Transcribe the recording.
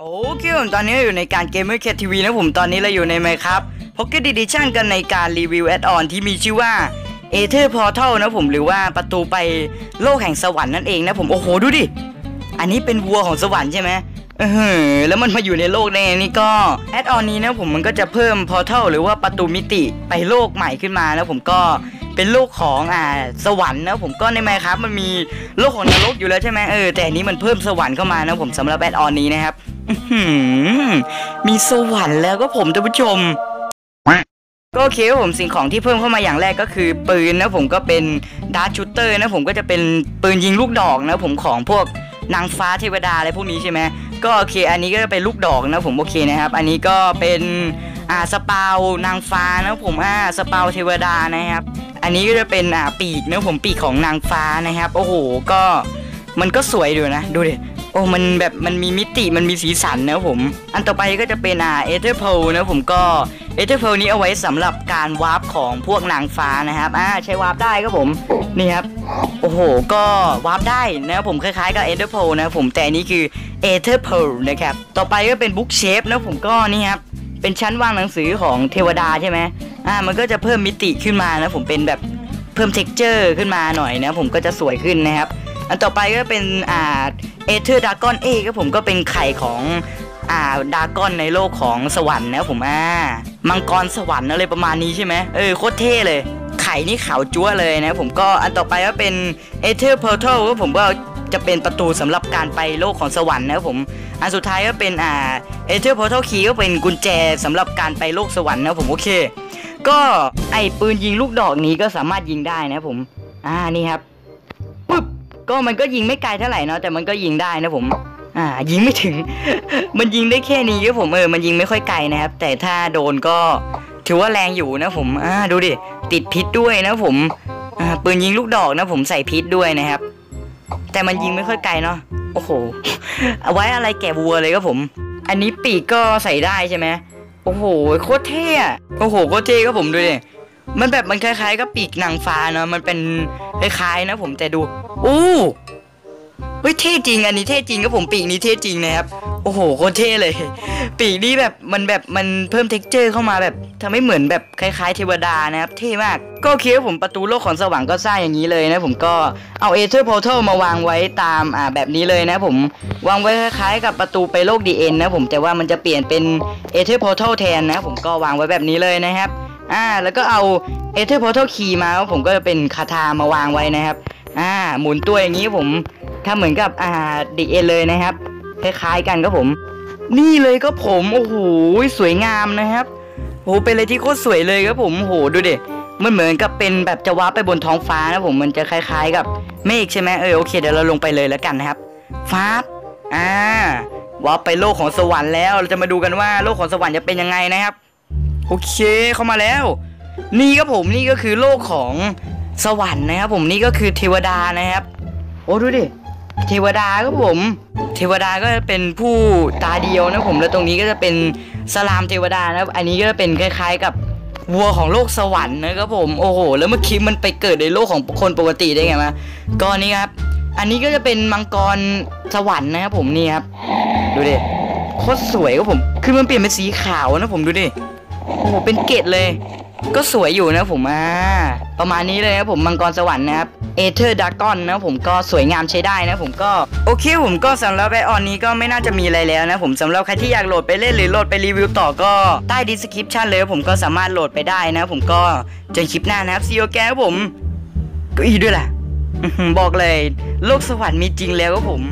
โอเคผมตอนนี้อยู่ในการเกมเมอร์แคทีวีนะผมตอนนี้เราอยู่ในไหมครับพ็อกเก็ตดิดิชั่นกันในการรีวิวแอดออนที่มีชื่อว่าเอเธอร์พอร์ทัลนะผมหรือว่าประตูไปโลกแห่งสวรรค์นั่นเองนะผมโอ้โหดูดิ อันนี้เป็นวัวของสวรรค์ใช่ไหมเออแล้วมันมาอยู่ในโลกได้ไงนี่ก็แอดออนนี้นะผมมันก็จะเพิ่มพอร์ทัลหรือว่าประตูมิติไปโลกใหม่ขึ้นมาแล้วผมก็เป็นโลกของอ่าสวรรค์นะผมก็ในไมครับมันมีโลกของนรกอยู่แล้วใช่ไหมเออแต่อันนี้มันเพิ่มสวรรค์เข้ามานะผมสำหรับแอดออนนี้นะครับ มีสวรรค์แล้วก็ผมท่านผู้ชม ก็โอเคผมสิ่งของที่เพิ่มเข้ามาอย่างแรกก็คือ ปืนนะผมก็เป็นดาร์ชูเตอร์นะผมก็จะเป็นปืนยิงลูกดอกนะผมของพวกนางฟ้าเทวดาอะไรพวกนี้ใช่ไหมก็โอเค อันนี้ก็จะเป็นลูกดอกนะผมโอเคนะครับ อันนี้ก็เป็นอ่าสปาวนางฟ้านะผมอ่าสปาวเทวดานะครับ อันนี้ก็จะเป็นอ่าปีกนะผมปีกของนางฟ้านะครับ โอ้โหก็มันก็สวยดูนะ ดูดิ โอ้มันแบบมันมีมิติมันมีสีสันนะผม อันต่อไปก็จะเป็นอ่าเอเธอร์โพนะผมก็เอเธอร์โพนี้เอาไว้สำหรับการวาร์ปของพวกนางฟ้านะครับอ่าใช้วาร์ปได้ครับผมนี่ครับโอ้โห ก็วาร์ปได้นะครับผมคล้ายๆกับเอเธอร์โพนะผมแต่อันนี้คือเอเธอร์โพนะครับต่อไปก็เป็นบุ๊กเชฟนะผมก็นี่ครับเป็นชั้นวางหนังสือของเทวดาใช่ไหมอ่ามันก็จะเพิ่มมิติขึ้นมานะผมเป็นแบบเพิ่มเท็กเจอร์ขึ้นมาหน่อยนะผมก็จะสวยขึ้นนะครับ อันต่อไปก็เป็นอ่าเอเธอร์ดากอนเอก็ผมก็เป็นไข่ของอ่าดากอนในโลกของสวรรค์นะผมอ่ามังกรสวรรค์อะไรประมาณนี้ใช่ไหมเออโคตรเท่เลย ไข่นี่ขาวจั๊วเลยนะผมก็อันต่อไปก็เป็นเอเธอร์พอร์ทัลก็ผมก็จะเป็นประตูสำหรับการไปโลกของสวรรค์นะครับผม อันสุดท้ายก็เป็นอ่าเอเธอร์พอร์ทัลคีก็เป็นกุญแจสำหรับการไปโลกสวรรค์นะผมโอเค ก็ไอปืนยิงลูกดอกนี้ก็สามารถยิงได้นะผม อ่านี่ครับ ก็มันก็ยิงไม่ไกลเท่าไหร่เนาะแต่มันก็ยิงได้นะผมอ่ายิงไม่ถึง มันยิงได้แค่นี้ครับผมเออมันยิงไม่ค่อยไกลนะครับ แต่ถ้าโดนก็ถือว่าแรงอยู่นะผมอ่าดูดิติดพิษด้วยนะผมอ่าปืนยิงลูกดอกนะผมใส่พิษด้วยนะครับ แต่มันยิงไม่ค่อยไกลเนาะโอ้โหเอาไว้อะไรแก่วัวเลยครับผม อันนี้ปีกก็ใส่ได้ใช่ไหมโอ้โหโคตรเท่อะโอ้โหโคตรเท่ครับผมดูดิ มันแบบมันคล้ายๆกับปีกนางฟ้าเนาะมันเป็นคล้ายๆนะผมแต่ดูอู้เฮ้ยเท่จริงอันนี้เท่จริงครับผมปีกนี้เท่จริงนะครับโอ้โหโคตรเท่เลย ปีกนี้แบบมันแบบมันเพิ่มเท็กเจอร์เข้ามาแบบทำให้เหมือนแบบคล้ายๆเทวดานะครับเท่มากก็โอเคครับผมประตูโลกของสวรรค์ก็สร้างอย่างนี้เลยนะผมก็เอาเอเธอร์พอร์ทัลมาวางไว้ตามอ่าแบบนี้เลยนะผมวางไว้คล้ายๆ กับประตูไปโลกดีเอ็นนะผมแต่ว่ามันจะเปลี่ยนเป็นเอเธอร์พอร์ทัลแทนนะผมก็วางไว้แบบนี้เลยนะครับ อ่า แล้วก็เอาเอเธอร์พอร์ทัลคีย์มาผมก็จะเป็นคาถามาวางไว้นะครับ อ่า หมุนตัวอย่างนี้ผมทำเหมือนกับอ่าดีเอ็นเลยนะครับ คล้ายๆกันครับผม นี่เลยก็ผม โอ้โห สวยงามนะครับโอ้โหเป็นอะไรที่โคตรสวยเลยครับผมโอ้โหดูดิมันเหมือนกับเป็นแบบจะว้าร์ปไปบนท้องฟ้านะผมมันจะคล้ายๆกับเมฆใช่ไหมเออโอเคเดี๋ยวเราลงไปเลยแล้วกันนะครับฟ้าอ่าว้าร์ปไปโลกของสวรรค์แล้วเราจะมาดูกันว่าโลกของสวรรค์จะเป็นยังไงนะครับ โอเคเข้ามาแล้ว นี่ครับผมนี่ก็คือโลกของสวรรค์นะครับผมนี่ก็คือเทวดานะครับ โอ้ดูดิเทวดาครับผม เทวดาก็จะเป็นผู้ตาเดียวนะผมแล้วตรงนี้ก็จะเป็นสลามเทวดานะครับ อันนี้ก็จะเป็นคล้ายๆกับวัวของโลกสวรรค์นะครับผมโอ้โห แล้วเมื่อกี้มันไปเกิดในโลกของคนปกติได้ไงมาก็นี่ครับ อันนี้ก็จะเป็นมังกรสวรรค์นะครับผมนี่ครับ ดูดิโคตรสวยครับผม คือมันเปลี่ยนเป็นสีขาวนะผมดูดิ อ้โหเป็นเกตเลย ก็สวยอยู่นะผมอ่าประมาณนี้เลยนะผมมังกรสวรรค์นะครับเอเธอร์ดากอนนะผมก็สวยงามใช้ได้นะผมก็โอเคผมก็สำหรับไอออนนี้ก็ไม่น่าจะมีอะไรแล้วนะผมสำหรับใครที่อยากโหลดไปเล่นหรือโหลดไปรีวิวต่อก็ใต้ดีสคริปชันเลยผมก็สามารถโหลดไปได้นะผมก็เจอคลิปหน้านะครับซีโอแกครับผมก็อีด้วยล่ะอื้อหือบอกเลย โลกสวรรค์มีจริงแล้วครับผม